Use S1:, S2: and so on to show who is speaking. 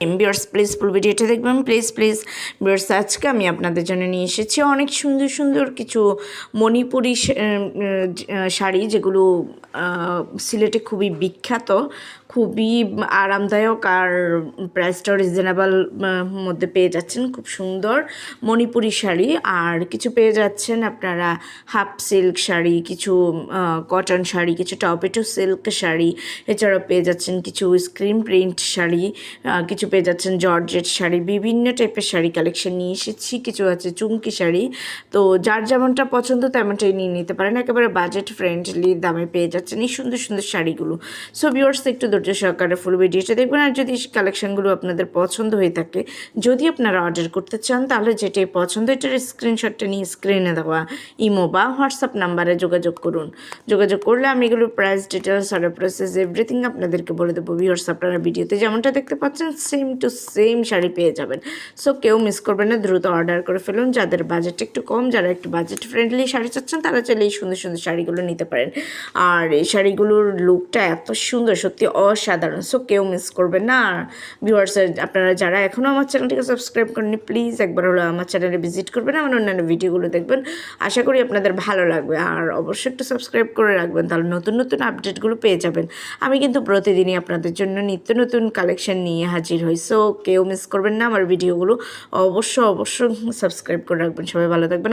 S1: Viewers please full ভিডিওটা দেখবেন। Please please বিয়ার্স আজকে আমি আপনাদের জন্য নিয়ে এসেছি অনেক সুন্দর সুন্দর কিছু মণিপুরি শাড়ি যেগুলো সিলেটে খুবই বিখ্যাত, খুবই আরামদায়ক আর প্রাইসটা রিজনেবল মধ্যে পেয়ে যাচ্ছেন। খুব সুন্দর মণিপুরি শাড়ি। আর কিছু পেয়ে যাচ্ছেন আপনারা হাফ সিল্ক শাড়ি, কিছু কটন শাড়ি, কিছু টপেটো সিল্ক শাড়ি। এছাড়াও পেয়ে যাচ্ছেন কিছু স্ক্রিন প্রিন্ট শাড়ি কিছু পেয়ে যাচ্ছেন জর্জেট শাড়ি। বিভিন্ন টাইপের শাড়ি কালেকশন নিয়ে এসেছি, কিছু আছে চুমকি শাড়ি। তো যার যেমনটা পছন্দ তেমনটাই নিয়ে নিতে পারেন। একেবারে বাজেট ফ্রেন্ডলি দামে পেয়ে যাচ্ছেন এই সুন্দর সুন্দর শাড়িগুলো। সো ভিউয়ার্স একটু ধৈর্য সহকারে ফুল ভিডিওটা দেখবেন। আর যদি কালেকশনগুলো আপনাদের পছন্দ হয়ে থাকে, যদি আপনারা অর্ডার করতে চান, তাহলে যেটাই পছন্দ, এটার স্ক্রিনশটটা নিয়ে স্ক্রিনে দেওয়া ইমো বা হোয়াটসঅ্যাপ নাম্বারে যোগাযোগ করুন। যোগাযোগ করলে আমি এগুলোর price details order process everything আপনাদেরকে বলে দেবো। ভিউয়ার্স আপনারা ভিডিওতে যেমনটা দেখতে পাচ্ছেন সেম টু সেম শাড়ি পেয়ে যাবেন। সো কেউ মিস করবেন না, দ্রুত অর্ডার করে ফেলুন। যাদের বাজেট একটু কম, যারা একটু বাজেট ফ্রেন্ডলি শাড়ি চাচ্ছেন, তারা চাইলে এই সুন্দর সুন্দর শাড়িগুলো নিতে পারেন। আর এই শাড়িগুলোর লুকটা এত সুন্দর, সত্যি অসাধারণ। সো কেউ মিস করবেন না। আর ভিউয়ার্স আপনারা যারা এখনও আমার চ্যানেলটিকে সাবস্ক্রাইব করেননি প্লিজ একবার হলো আমার চ্যানেলে ভিজিট করবেন, আমার অন্যান্য ভিডিওগুলো দেখবেন। আশা করি আপনাদের ভালো লাগবে। আর অবশ্যই একটু সাবস্ক্রাইব করে রাখবেন, তাহলে নতুন নতুন আপডেটগুলো পেয়ে যাবেন। আমি কিন্তু প্রতিদিনই আপনাদের জন্য নিত্য নতুন কালেকশন নিয়ে হাজির হই সো কেউ মিস করবেন না, আমার ভিডিওগুলো অবশ্য অবশ্য সাবস্ক্রাইব করে রাখবেন। সবাই ভালো থাকবেন।